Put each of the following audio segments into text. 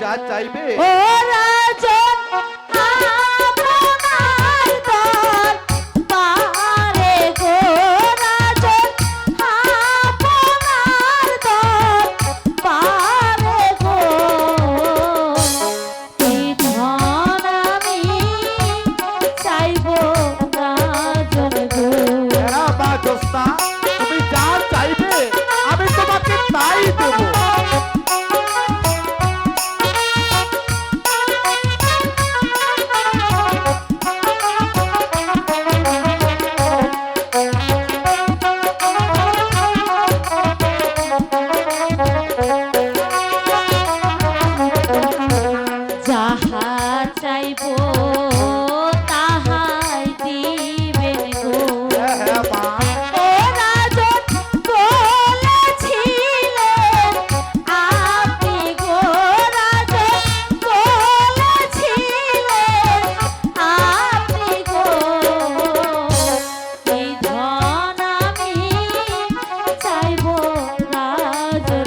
যা চাইবে। ও রাজন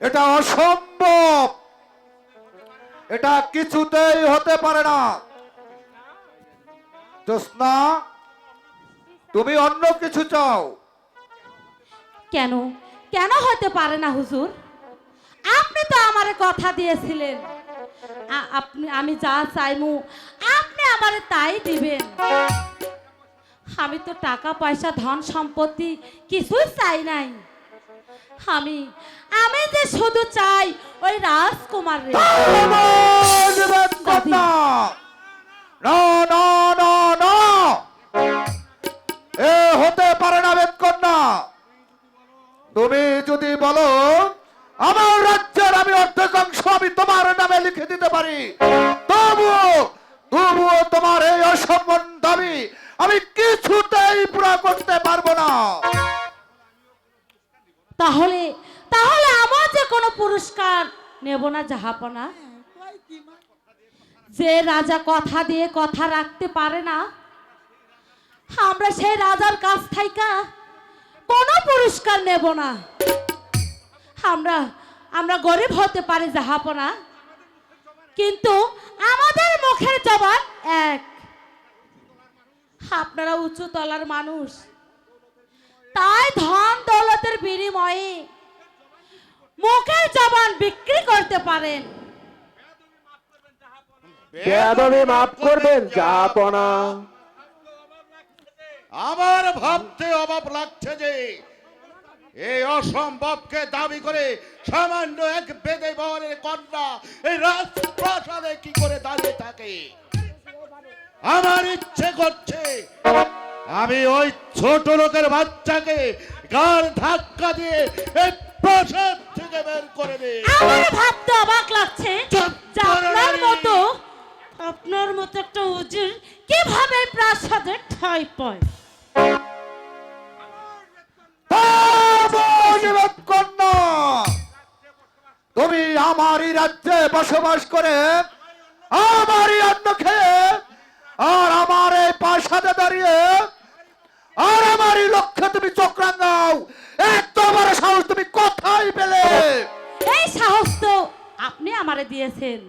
এটা অসম্ভব। এটা কিছুতেই হতে পারে না। জ্যোৎস্না তুমি অন্য কিছু চাও। কেন? কেন হতে পারে না হুজুর? আপনি তো আমারে কথা দিয়েছিলেন। আপনি আমি যা চাইমু আপনি আমারে তাই দিবেন। আমি তো টাকা পয়সা ধন সম্পত্তি কিছুই চাই নাই। আমি আমি যে শুধু চাই ওই রাজকুমার রে না না তুমি যদি বলো, আমার রাজ্যের আমি অর্ধেকাংশ আমি তোমার নামে লিখে দিতে পারি। তবুও তবুও তোমার এই অসম্মান দাবি আমি কিছুতেই পুরা করতে পারব না। তাহলে তাহলে আমার যে কোনো পুরস্কার নেব না জাহাপনা? যে রাজা কথা দিয়ে কথা রাখতে পারে না, আমরা সেই রাজার কাছ থেকে কোনো পুরস্কার নেব না। আমরা আমরা গরিব হতে পারি জাহাপনা কিন্তু আমাদের মুখের জবান এক। আপনারা উঁচু তলার মানুষ। তাই ধন দৌলতের বিনিময়ে মুখের জবান বিক্রি করতে পারেন। মাফ করবেন আমার ভাবতে অভাব লাগছে যে এই অসম্ভবকে দাবি করে সামান্য এক বেদে বহরের কন্যা এই রাজপ্রাসাদে কি করে দাঁড়িয়ে থাকে? আমার ইচ্ছে করছে আমি ওই ছোট লোকের বাচ্চাকে গার ধাক্কা দিয়ে এই প্রাসাদ থেকে বের করে দিই। আমার ভাবতে অবাক লাগছে আপনার নারী। মতো আপনার মতো একটা উজির কীভাবে প্রাসাদের ঠাঁই পায়? তুমি আমারই রাজ্যে বসবাস করে আমারই অন্ন খেয়ে আর আমার এই পাশাতে দাঁড়িয়ে আর আমারই লক্ষ্যে তুমি চক্রাঙ্গাও এত বড় সাহস তুমি কোথায় পেলে? এই সাহস তো আপনি আমারে দিয়েছেন।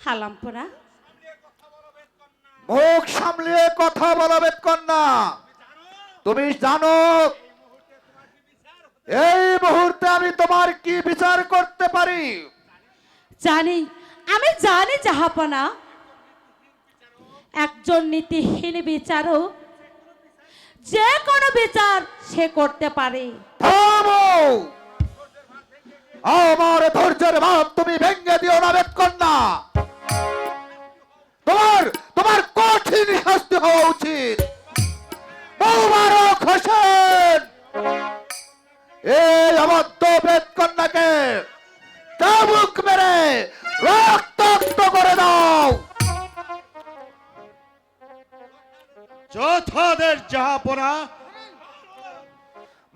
হালামপোনা মুখ সামলিয়ে কথা বলো কন্যা তুমি জানো এই মুহূর্তে আমি তোমার কি বিচার করতে পারি জানি। আমি জানি জাহাপনা। একজন নীতিহীন বিচারক যে কোনো বিচার সে করতে পারে। আমার ধৈর্যের ভাব তুমি ভেঙে দিও না কন্যা।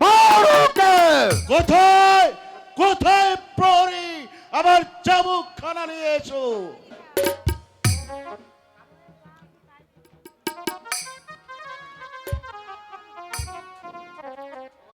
মারুকে! কোথায়? কোথায় প্রহরী? আমার চাবুক খানা নিয়ে এসো।